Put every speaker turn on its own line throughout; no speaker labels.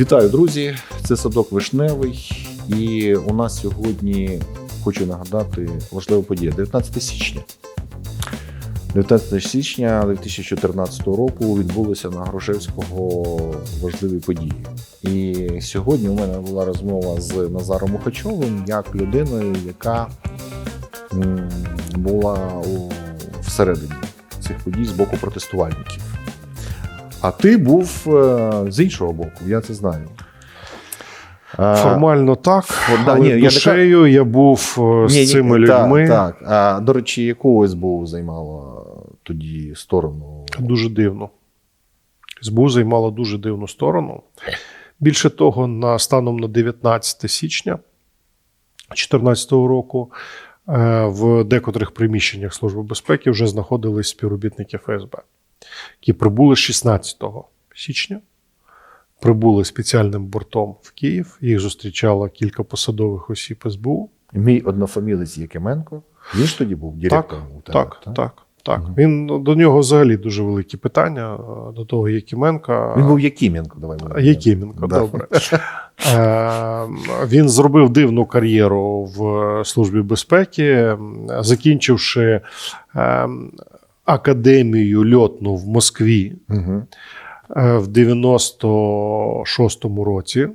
Вітаю, друзі! Це садок вишневий. І у нас сьогодні хочу нагадати важлива подія 19 січня. 19 січня 2014 року відбулися на Грушевського важливі події. І сьогодні у мене була розмова з Назаром Мухачовим як людиною, яка була всередині цих подій з боку протестувальників. А ти був е, з іншого боку, я це знаю.
Формально так,
да,
але
ні, я не
душею я був е, з
ні, ні,
цими
так,
людьми.
Так, А, до речі, яку СБУ займала тоді сторону?
Дуже дивно. СБУ займала дуже дивну сторону. Більше того, на станом на 19 січня 2014 року е, в декотрих приміщеннях Служби безпеки вже знаходились співробітники ФСБ, які прибули 16 січня. Прибули спеціальним бортом в Київ. Їх зустрічало кілька посадових осіб СБУ.
Мій однофамілець Якименко. Він ж тоді був директором у тебе.
Так, так, так.
Мгм.
Він до нього взагалі дуже великі питання е, до того Якименка.
Він був Якименко, давай будемо.
Якименко,
Да.
добре. Е, Він зробив дивну кар'єру в службі безпеки, закінчивши е, академію льотну в Москві
Угу.
е, в 96-му році.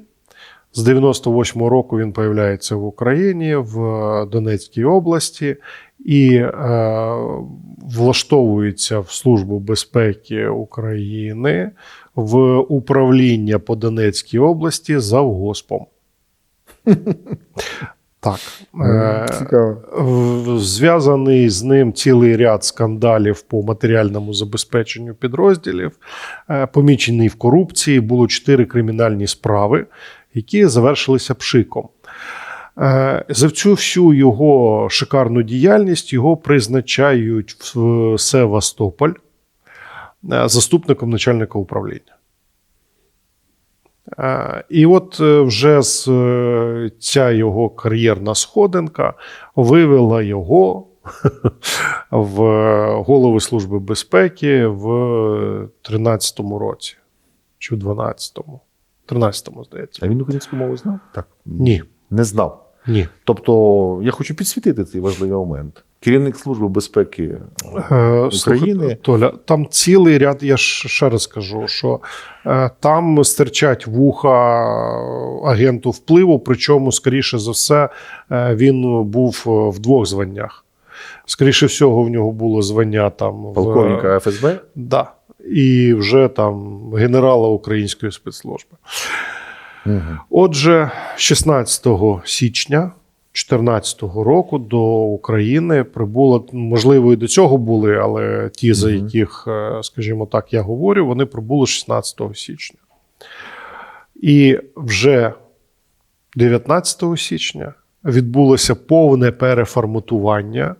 З 98-го року він появляється в Україні в Донецькій області і е, влаштовується в Службу безпеки України в управління по Донецькій області завгоспом. Так. Е,
Цікаво.
Зв'язаний з ним цілий ряд скандалів по матеріальному забезпеченню підрозділів, Е, помічений в корупції. Було чотири кримінальні справи, які завершилися пшиком. Е, За цю всю його шикарну діяльність його призначають в Севастополь заступником начальника управління. Е, І от е, вже з е, ця його кар'єрна сходинка вивела його в голови Служби безпеки в 13-му році чи в 12-му. 13-му, здається.
А він українську мову знав? Так.
Ні.
Не знав.
Ні.
Тобто, я хочу підсвітити цей важливий момент. Керівник Служби безпеки
Е,
України.
слухай, Толя, там цілий ряд, я ще раз кажу, що е, там стирчать вуха агенту впливу, причому, скоріше за все, е, він був в двох званнях. Скоріше всього, в нього було звання там в-
полковника ФСБ.
Да. І вже там генерала української спецслужби.
Угу.
Отже, 16 січня 2014 року до України прибуло, можливо, і до цього були, але ті, за яких, е, скажімо так, я говорю, вони прибули 16 січня. І вже 19 січня відбулося повне переформатування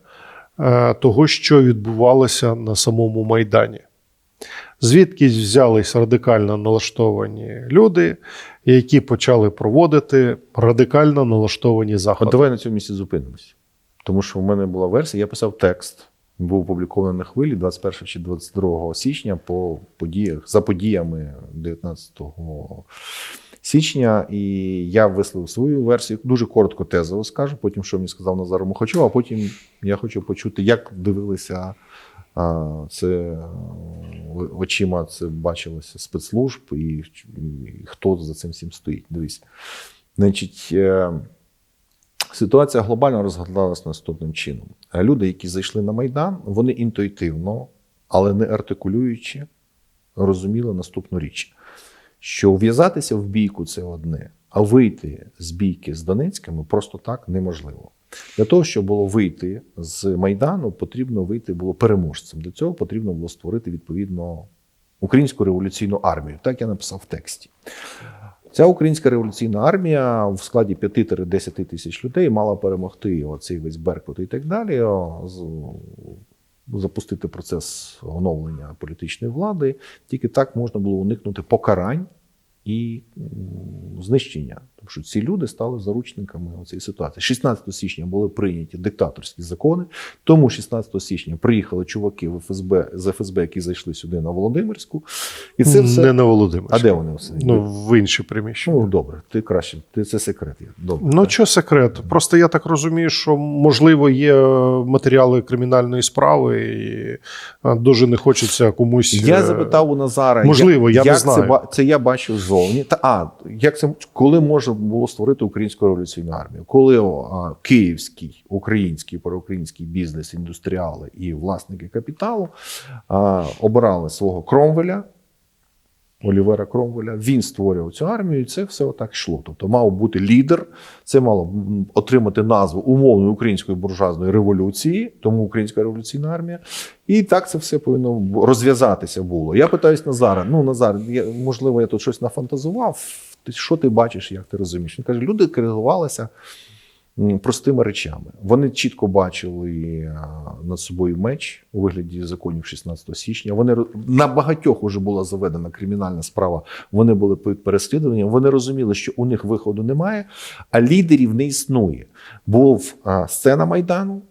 е, того, що відбувалося на самому Майдані. Звідки взялись радикально налаштовані люди, які почали проводити радикально налаштовані
От
заходи.
давай на цьому місці зупинимося. Тому що в мене була версія, я писав текст. Він був опублікований на хвилі 21 чи 22 січня по подіях, за подіями 19 січня. І я висловив свою версію. Дуже коротко тезово скажу. Потім, що мені сказав Назар Мухачов, а потім я хочу почути, як дивилися це очима, це бачилося спецслужб і, хто за цим всім стоїть. Дивись. Значить, е, Ситуація глобально розгадалась наступним чином. Люди, які зайшли на Майдан, вони інтуїтивно, але не артикулюючи, розуміли наступну річ: що в'язатися в бійку це одне, а вийти з бійки з Донецькими просто так неможливо. Для того, щоб було вийти з Майдану, потрібно вийти було переможцем. Для цього потрібно було створити відповідно українську революційну армію. Так я написав в тексті. Ця українська революційна армія в складі 5-10 тисяч людей мала перемогти оцей весь Беркут і так далі, запустити процес оновлення політичної влади. Тільки так можна було уникнути покарань і знищення. Тому що ці люди стали заручниками цієї ситуації. 16 січня були прийняті диктаторські закони. Тому 16 січня приїхали чуваки в ФСБ з ФСБ, які зайшли сюди на Володимирську. І це все.
Не на Володимир.
А де вони все?
Ну, в інші приміщення.
Ну, добре, ти краще, ти це секрет. є. Добре.
Ну, що секрет? Просто я так розумію, що можливо є матеріали кримінальної справи, і дуже не хочеться комусь.
Я
е,
запитав у Назара,
можливо, я
як,
не знаю.
Це, це я бачив ззовні. Та а як це коли можна було створити українську революційну армію? Коли київський, український, проукраїнський бізнес, індустріали і власники капіталу а, обирали свого Кромвеля. Олівера Кромвеля, він створював цю армію, і це все отак йшло. Тобто мав бути лідер, це мало отримати назву умовної української буржуазної революції, тому українська революційна армія. І так це все повинно розв'язатися було. Я питаюсь Назара: ну Назар, я, можливо, я тут щось нафантазував. Ти що ти бачиш, як ти розумієш? Він каже: люди керувалися простими речами. Вони чітко бачили над собою меч у вигляді законів 16 січня. Вони на багатьох уже була заведена кримінальна справа. Вони були під переслідуванням. Вони розуміли, що у них виходу немає, а лідерів не існує. Був а, сцена майдану.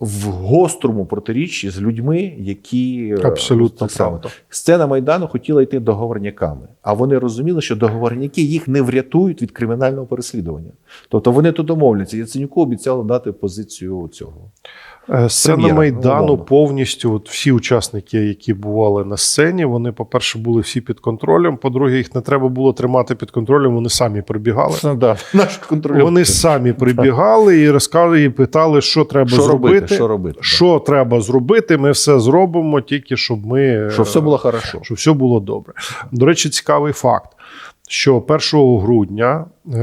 В гострому протиріччі з людьми, які е,
Абсолютно саме.
Сцена Майдану хотіла йти договорняками, а вони розуміли, що договорняки їх не врятують від кримінального переслідування. Тобто вони то домовляться. Яценюку обіцяли дати позицію цього.
Е, Сцена Майдану
умовно.
повністю, от всі учасники, які бували на сцені, вони, по-перше, були всі під контролем. По-друге, їх не треба було тримати під контролем, вони самі прибігали.
Да, наш контроль.
Вони самі прибігали і розказували, і питали, що треба
що
зробити.
робити? Що робити?
Що треба зробити, ми все зробимо, тільки щоб ми.
Щоб все було хорошо.
щоб все було добре. До речі, цікавий факт, що 1 грудня е,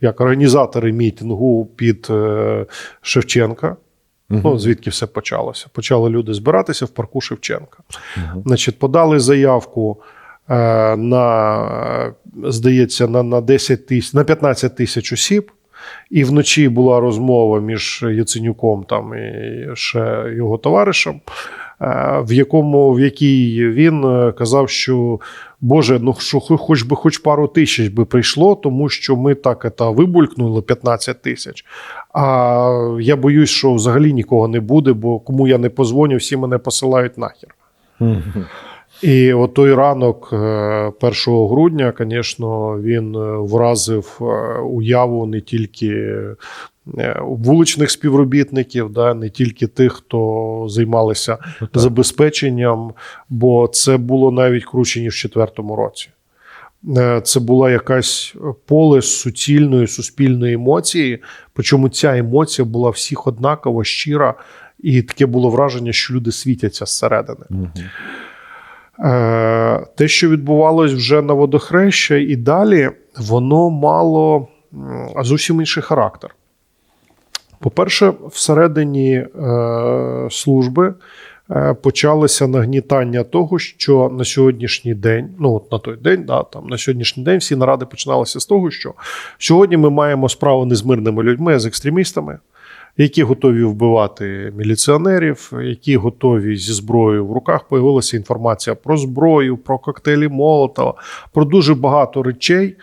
як організатори мітингу під е, Шевченка. Ну, звідки все почалося? Почали люди збиратися в парку Шевченка.
Мгм.
Значить, подали заявку е, на, здається, на, на 10 тисяч, на 15 тисяч осіб. І вночі була розмова між Яценюком там і ще його товаришем, в якому в якій він е, казав, що Боже, ну що хоч би хоч пару тисяч би прийшло, тому що ми так ета, вибулькнули 15 тисяч. А я боюсь, що взагалі нікого не буде, бо кому я не позвоню, всі мене посилають нахер. І от той ранок, е, 1 грудня, звісно, він е, вразив е, уяву не тільки е, вуличних співробітників, да, не тільки тих, хто займалися
Ну, так.
забезпеченням, бо це було навіть круче, ніж в четвертому році. Е, Це була якась поле суцільної суспільної емоції. Причому ця емоція була всіх однакова, щира, і таке було враження, що люди світяться зсередини. Е, Те, що відбувалось вже на водохреща і далі, воно мало зовсім інший характер. По-перше, всередині е, служби е, почалося нагнітання того, що на сьогоднішній день, ну от на той день, да, там на сьогоднішній день всі наради починалися з того, що сьогодні ми маємо справу не з мирними людьми, а з екстремістами, які готові вбивати міліціонерів, які готові зі зброєю в руках. Появилася інформація про зброю, про коктейлі Молотова, про дуже багато речей.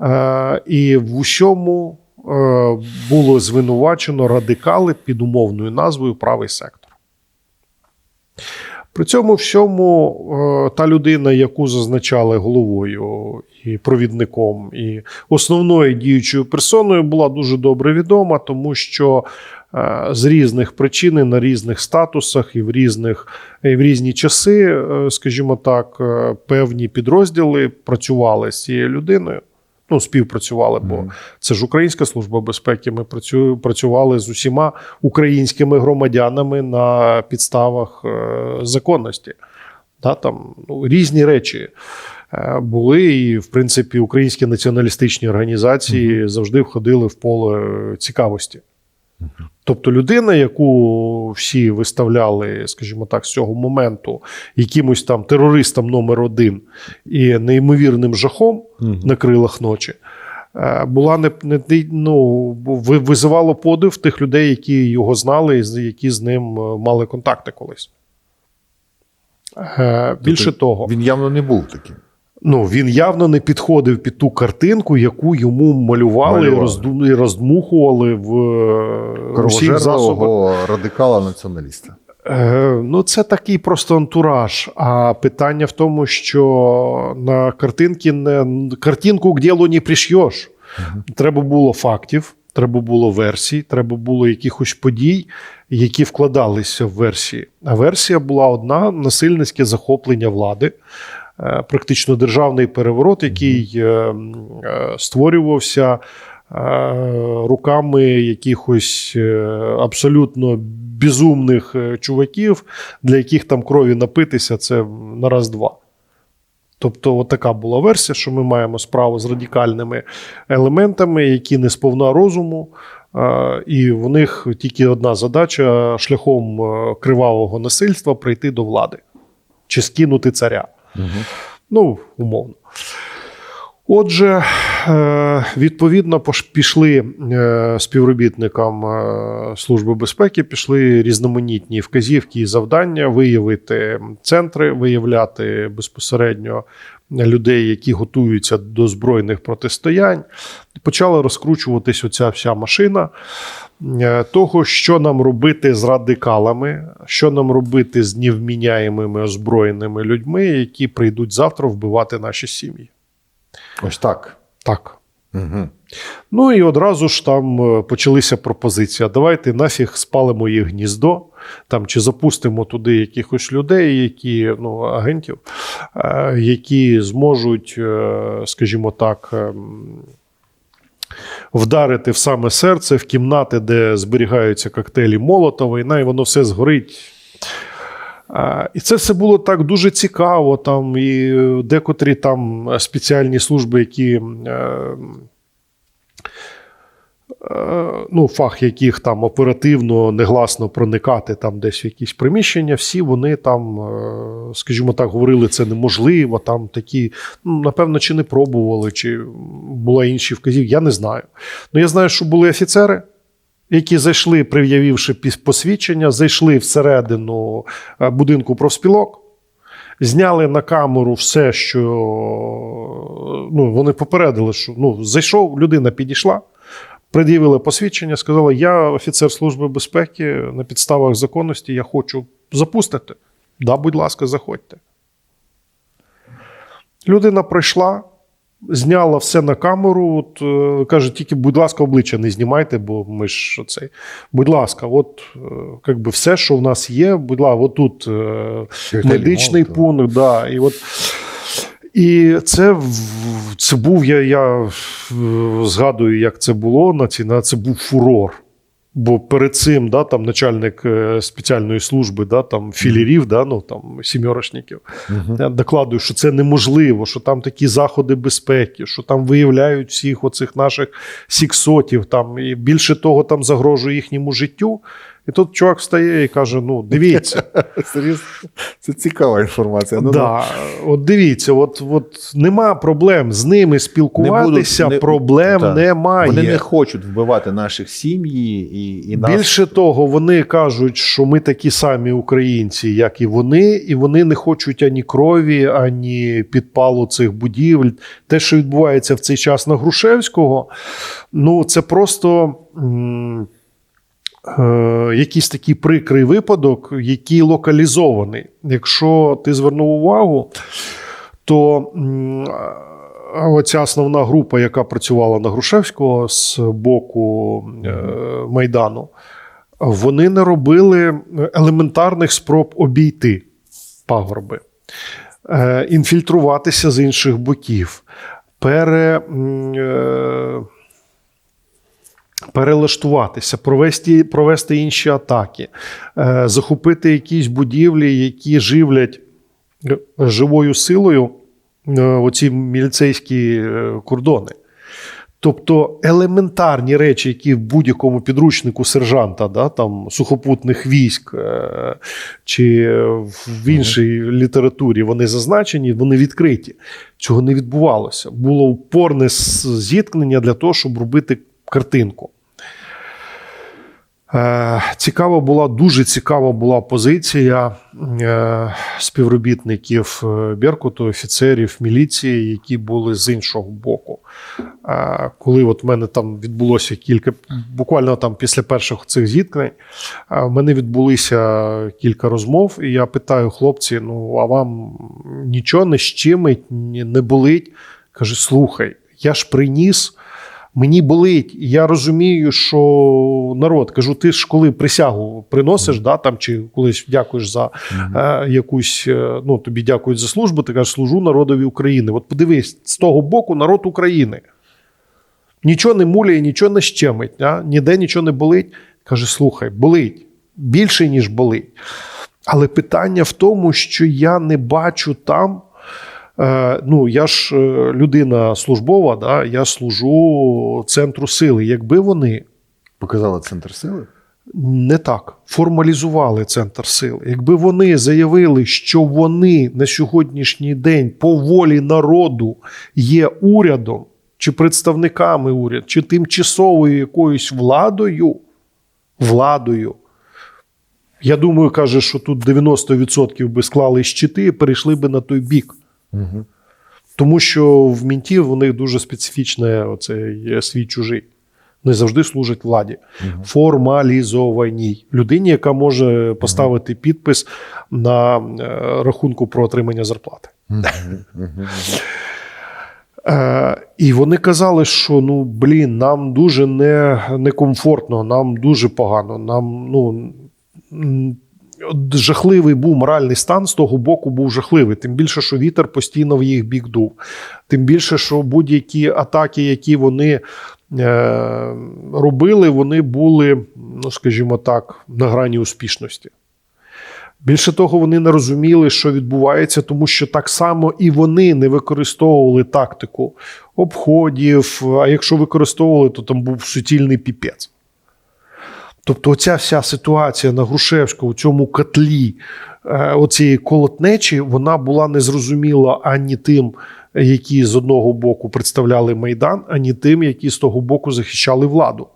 Е, І в усьому було звинувачено радикали під умовною назвою Правий сектор. При цьому всьому е, та людина, яку зазначали головою і провідником, і основною діючою персоною, була дуже добре відома, тому що е, з різних причин, на різних статусах і в різних і в різні часи, е, скажімо так, е, певні підрозділи працювали з цією людиною. Ну, співпрацювали, бо це ж Українська служба безпеки. Ми працю- працювали з усіма українськими громадянами на підставах е, законності. Да, там ну, різні речі е, були, і, в принципі, українські націоналістичні організації завжди входили в поле цікавості. Тобто людина, яку всі виставляли, скажімо так, з цього моменту якимось там терористом номер один і неймовірним жахом
Мгм.
на крилах ночі, е, була не, не ну, визивало подив тих людей, які його знали, і які з ним е, мали контакти колись. Е, Більше
Тобто
того,
Він явно не був таким.
Ну, він явно не підходив під ту картинку, яку йому малювали, і
Малювали.
і роздмухували в е, усіх засобах.
Радикала-націоналіста.
Е, Ну, це такий просто антураж. А питання в тому, що на картинці не картинку к ділу не пришьєш. Треба було фактів, треба було версій, треба було якихось подій, які вкладалися в версії. А версія була одна: насильницьке захоплення влади. Е, Практично державний переворот, який е, е, створювався руками якихось абсолютно безумних чуваків, для яких там крові напитися це на раз-два. Тобто, от така була версія, що ми маємо справу з радикальними елементами, які не сповна розуму, і в них тільки одна задача шляхом кривавого насильства прийти до влади чи скинути царя. Ну, умовно. Отже, е, відповідно, пішли е, співробітникам е, Служби безпеки, пішли різноманітні вказівки і завдання виявити центри, виявляти безпосередньо людей, які готуються до збройних протистоянь. Почала розкручуватись оця вся машина того, що нам робити з радикалами, що нам робити з невміняємими озброєними людьми, які прийдуть завтра вбивати наші сім'ї.
Ось так.
Так.
Угу.
Ну і одразу ж там е, почалися пропозиції. Давайте нафіг спалимо їх гніздо, там чи запустимо туди якихось людей, які ну, агентів, е, які зможуть, е, скажімо так. Ем, Вдарити в саме серце, в кімнати, де зберігаються коктейлі Молотова, і воно все згорить. І це все було так дуже цікаво. Там і декотрі там спеціальні служби, які е, е, ну, фах яких там оперативно, негласно проникати там десь в якісь приміщення, всі вони там, е, скажімо так, говорили, це неможливо. Там такі, ну, напевно, чи не пробували, чи були інші вказівки, я не знаю. Ну, я знаю, що були офіцери. Які зайшли, пред'явивши піс- посвідчення, зайшли всередину е, будинку профспілок, зняли на камеру все, що ну, вони попередили, що ну, зайшов, людина підійшла, пред'явили посвідчення, сказала: Я офіцер Служби безпеки на підставах законності, я хочу запустити. Да, будь ласка, заходьте. Людина прийшла, зняла все на камеру. От, е, каже, тільки, будь ласка, обличчя не знімайте, бо ми ж цей. Будь ласка, от е, как би все, що в нас є, будь ласка, от тут е, медичний пункт, да, і от. І це, це був, я, я е, згадую, як це було на ці, на це був фурор. Бо перед цим да, там, начальник е, спеціальної служби, да, там, філірів, да, ну, там, сімерочників, я докладую, що це неможливо, що там такі заходи безпеки, що там виявляють всіх оцих наших сіксотів, там, і більше того, там загрожує їхньому життю. І тут чувак встає і каже: ну, дивіться,
Серйозно? Це цікава інформація. Ну,
да, от дивіться, от, от нема проблем з ними спілкуватися,
Не будуть- не-
проблем
так.
немає.
Вони не хочуть вбивати наших сім'ї і, і нас.
Більше того, вони кажуть, що ми такі самі українці, як і вони, і вони не хочуть ані крові, ані підпалу цих будівель. Те, що відбувається в цей час на Грушевського, ну це просто. м, Якийсь такий прикрий випадок, який локалізований. Якщо ти звернув увагу, то оця основна група, яка працювала на Грушевського з боку е, Майдану, вони не робили елементарних спроб обійти пагорби, е, інфільтруватися з інших боків, пере, е, перелаштуватися, провести, провести інші атаки, е, захопити якісь будівлі, які живлять е, живою силою е, оці міліцейські е, кордони. Тобто елементарні речі, які в будь-якому підручнику сержанта, да, там, сухопутних військ е, чи в іншій літературі вони зазначені, вони відкриті. Цього не відбувалося. Було упорне зіткнення для того, щоб робити картинку. Е, Цікава була, дуже цікава була позиція е, співробітників е, Беркуту, офіцерів міліції, які були з іншого боку. Коли от в мене там відбулося кілька, буквально там після перших цих зіткнень, в мене відбулися кілька розмов, і я питаю хлопці: ну а вам нічого не щемить, ні- не болить? Каже: слухай, я ж приніс. Мені болить, і я розумію, що народ, кажу, ти ж коли присягу приносиш, да, там, чи колись дякуєш за е, якусь, е, ну тобі дякують за службу, ти кажеш, служу народові України. От подивись, з того боку народ України. Нічого не муляє, нічого не щемить, да? ніде нічого не болить. Каже: слухай, болить більше, ніж болить. Але питання в тому, що я не бачу там. Е, ну, я ж е, людина службова, да, я служу центру сили. Якби вони
Показали центр сили.
не так формалізували центр сили, якби вони заявили, що вони на сьогоднішній день по волі народу є урядом, чи представниками уряду, чи тимчасовою якоюсь владою, владою. Я думаю, каже, що тут 90% би склали щити і перейшли би на той бік.
Угу.
Тому що в мінтів у них дуже специфічне оцей е, свій чужий. Вони завжди служать владі. Формалізованій людині, яка може поставити підпис на е, рахунку про отримання зарплати. Е, і вони казали, що ну блін, нам дуже не, некомфортно, нам дуже погано. Нам ну жахливий був моральний стан з того боку був жахливий. Тим більше, що вітер постійно в їх бік дув. Тим більше, що будь-які атаки, які вони е, робили, вони були, ну скажімо так, на грані успішності. Більше того, вони не розуміли, що відбувається, тому що так само і вони не використовували тактику обходів. А якщо використовували, то там був суцільний піпець. Тобто, оця вся ситуація на Грушевську, у цьому котлі е, оцієї колотнечі, вона була незрозуміла ані тим, які з одного боку представляли Майдан, ані тим, які з того боку захищали владу.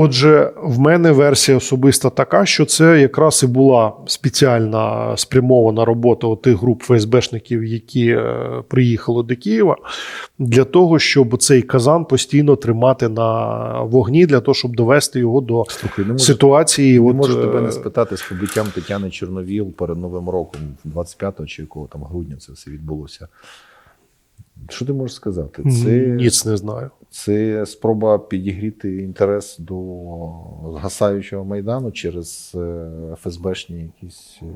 Отже, в мене версія особиста така, що це якраз і була спеціальна спрямована робота тих груп ФСБшників, які е, приїхали до Києва, для того, щоб цей казан постійно тримати на вогні, для того, щоб довести його до
Слухай, не можу,
ситуації.
не
от,
можу тебе
е,
не спитати з побиттям Тетяни Чорновіл перед Новим роком, 25 чи якого там грудня це все відбулося. Що ти можеш сказати? Це,
Ніц не знаю.
це спроба підігріти інтерес до згасаючого майдану через е, ФСБшні якісь. е,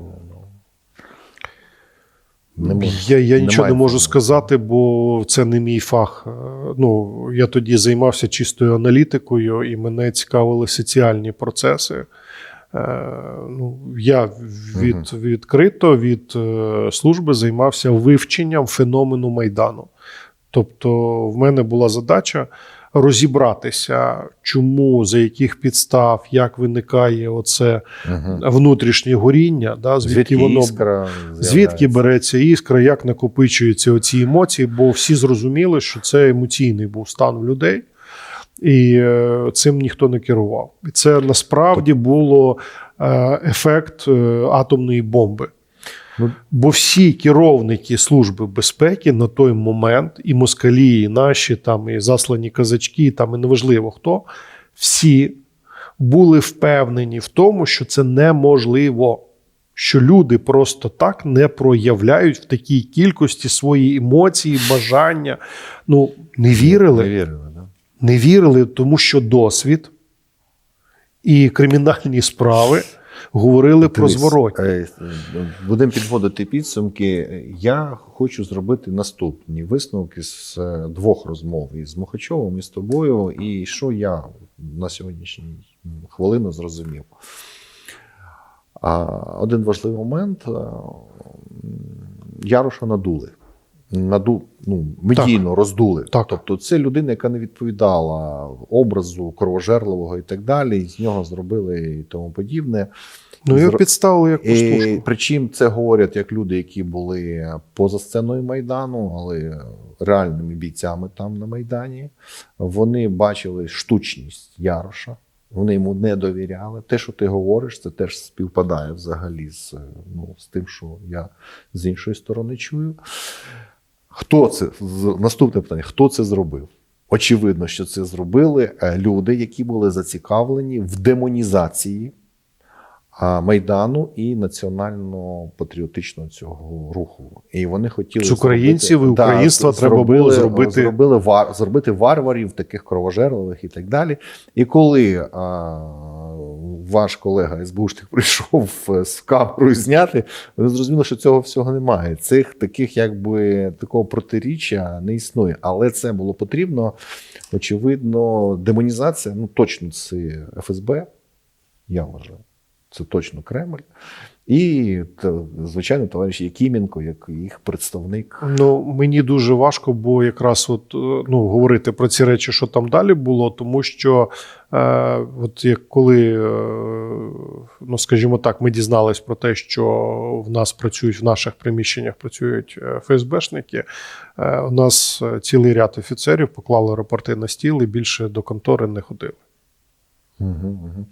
Ну, не можу.
Я, я нічого не можу сказати, бо це не мій фах. Е, Ну, я тоді займався чистою аналітикою, і мене цікавили соціальні процеси. Е, Ну, я від, відкрито від е, служби займався вивченням феномену Майдану. Тобто, в мене була задача розібратися, чому, за яких підстав, як виникає оце внутрішнє горіння, да, звідки,
Звідки
воно
іскра
Звідки береться іскра, як накопичуються оці емоції, бо всі зрозуміли, що це емоційний був стан в людей, і е, цим ніхто не керував. І це насправді було е, ефект е, атомної бомби.
Ну,
Бо всі керівники Служби безпеки на той момент, і москалі, і наші, там, і заслані казачки, там, і неважливо хто, всі були впевнені в тому, що це неможливо. Що люди просто так не проявляють в такій кількості свої емоції, бажання. Ну, не вірили,
Не вірили?
Не вірили, тому що досвід і кримінальні справи говорили про
Дивись,
зворотні.
е, Будемо підводити підсумки. Я хочу зробити наступні висновки з е, двох розмов і з Мухачовим, і з тобою, і що я на сьогоднішню хвилину зрозумів. Один важливий момент: е, Яроша надули. Наду, ну, медійно роздули.
Так.
Тобто це людина, яка не відповідала образу кровожерливого і так далі, і з нього зробили і тому подібне.
Ну, його підставили як
І,
пустушку.
причому це говорять як люди, які були поза сценою Майдану, але реальними бійцями там на Майдані. Вони бачили штучність Яроша. Вони йому не довіряли. Те, що ти говориш, це теж співпадає взагалі з, ну, з тим, що я з іншої сторони чую. Хто це? Наступне питання: хто це зробив? Очевидно, що це зробили е, люди, які були зацікавлені в демонізації Майдану і національно-патріотичного цього руху. І вони хотіли
З українців і українства
Да,
треба було
зробили-
зробити-
зробили вар, зробити варварів, таких кровожерливих і так далі. І коли а, ваш колега СБУшник прийшов е, з камерою зняти, вони зрозуміли, що цього всього немає. Цих таких, якби такого протиріччя не існує. Але це було потрібно. Очевидно, демонізація, ну точно це ФСБ, я вважаю. Це точно Кремль. І, звичайно, товариш Якименко, як їх представник.
Ну, мені дуже важко, бо якраз от, е, ну, говорити про ці речі, що там далі було, тому що, е, от як коли, е, ну скажімо так, ми дізнались про те, що в нас працюють в наших приміщеннях працюють е, ФСБшники, е, у нас е, цілий ряд офіцерів поклали рапорти на стіл і більше до контори не ходили.
Угу, угу.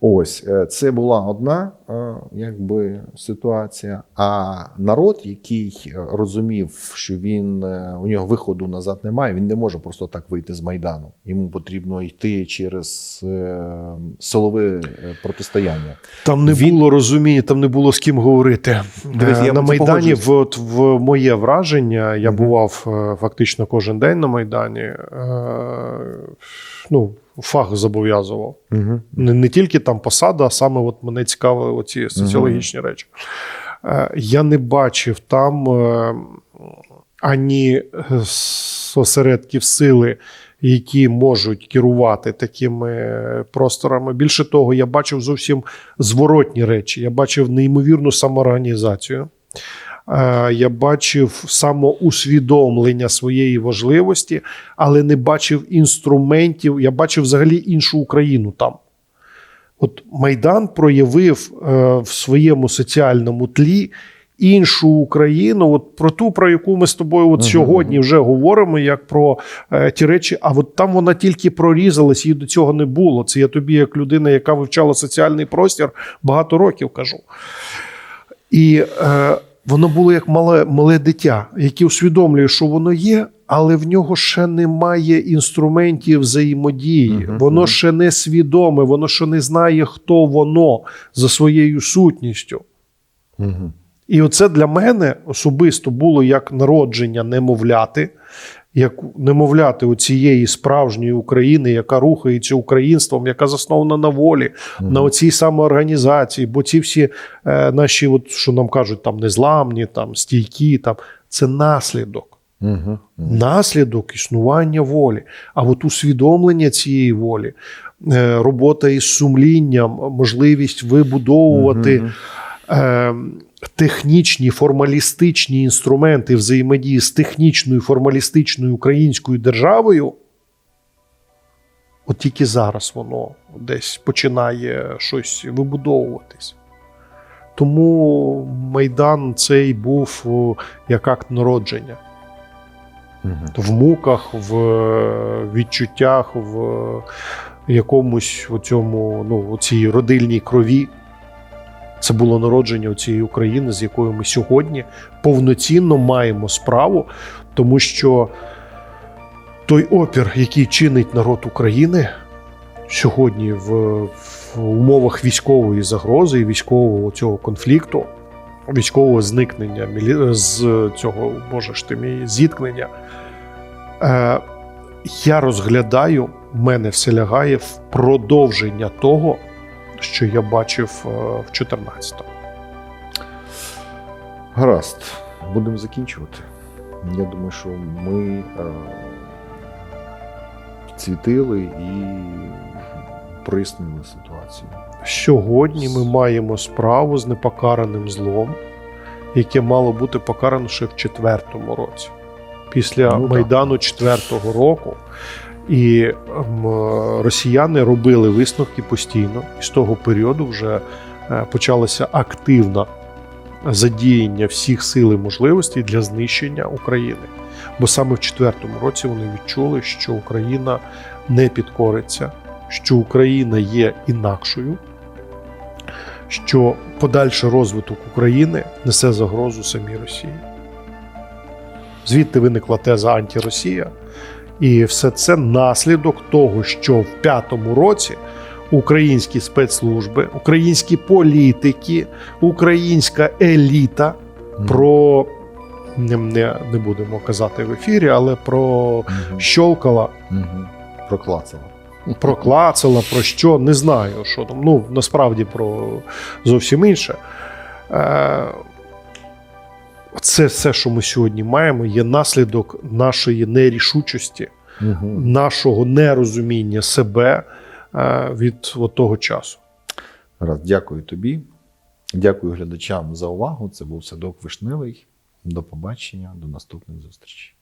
Ось е, це була одна е, якби ситуація. А народ, який е, розумів, що він у нього виходу назад немає, він не може просто так вийти з майдану. Йому потрібно йти через силове протистояння.
Там не
Він-
було розуміння, там не було з ким говорити.
Дивись, я
на Майдані, в, от, в моє враження, я
Мгм.
бував фактично кожен день на Майдані. Ну, фах зобов'язував.
Угу.
Не, не тільки там посада, а саме от мене цікавили оці соціологічні речі. Е, я не бачив там е, ані е, осередків сили, які можуть керувати такими просторами. Більше того, я бачив зовсім зворотні речі. Я бачив неймовірну самоорганізацію. Е, Я бачив самоусвідомлення своєї важливості, але не бачив інструментів. Я бачив взагалі іншу Україну там. От Майдан проявив е, в своєму соціальному тлі іншу Україну, от про ту, про яку ми з тобою от сьогодні вже говоримо, як про е, ті речі. А от там вона тільки прорізалась, її до цього не було. Це я тобі, як людина, яка вивчала соціальний простір, багато років кажу. І е, воно було як мале, мале дитя, яке усвідомлює, що воно є, але в нього ще немає інструментів взаємодії.
Мгм,
Воно
мгм.
ще не свідоме, воно ще не знає, хто воно за своєю сутністю.
Угу.
І оце для мене особисто було як народження немовляти, як немовляти оцієї справжньої України, яка рухається українством, яка заснована на волі, на оцій самоорганізації. Бо ці всі е, наші, от, що нам кажуть, там незламні, там стійкі, там це наслідок.
Угу.
Наслідок існування волі. А от усвідомлення цієї волі, е, робота із сумлінням, можливість вибудовувати е, технічні формалістичні інструменти взаємодії з технічною формалістичною українською державою. От тільки зараз воно десь починає щось вибудовуватись. Тому Майдан цей був як акт народження
Угу.
в муках, в е, відчуттях, в якомусь у цьому, ну, цій родильній крові. Це було народження цієї України, з якою ми сьогодні повноцінно маємо справу, тому що той опір, який чинить народ України сьогодні в, в умовах військової загрози і військового цього конфлікту, військового зникнення, з цього, боже ж ти мій, зіткнення, е, я розглядаю, мене все лягає в продовження того, що я бачив е, в 14-му.
Гаразд, будемо закінчувати. Я думаю, що ми е, цвітили і прояснили ситуацію.
Сьогодні ми маємо справу з непокараним злом, яке мало бути покарано ще в четвертому році, після
Ну.
Майдану четвертого року. І ем, росіяни робили висновки постійно. І з того періоду вже е, почалося активне задіяння всіх сил і можливостей для знищення України. Бо саме в четвертому році вони відчули, що Україна не підкориться, що Україна є інакшою, що подальший розвиток України несе загрозу самій Росії. Звідти виникла теза антиросія. І все це наслідок того, що в п'ятому році українські спецслужби, українські політики, українська еліта про не, не, не будемо казати в ефірі, але про
Мгм.
щолкала,
Мгм. Проклацала.
проклацала, про що не знаю, що там. Ну насправді про зовсім інше. Це все, що ми сьогодні маємо, є наслідок нашої нерішучості,
угу.
нашого нерозуміння себе е, від от того часу.
Раз, дякую тобі. Дякую глядачам за увагу. Це був садок Вишневий. До побачення, до наступних зустрічей.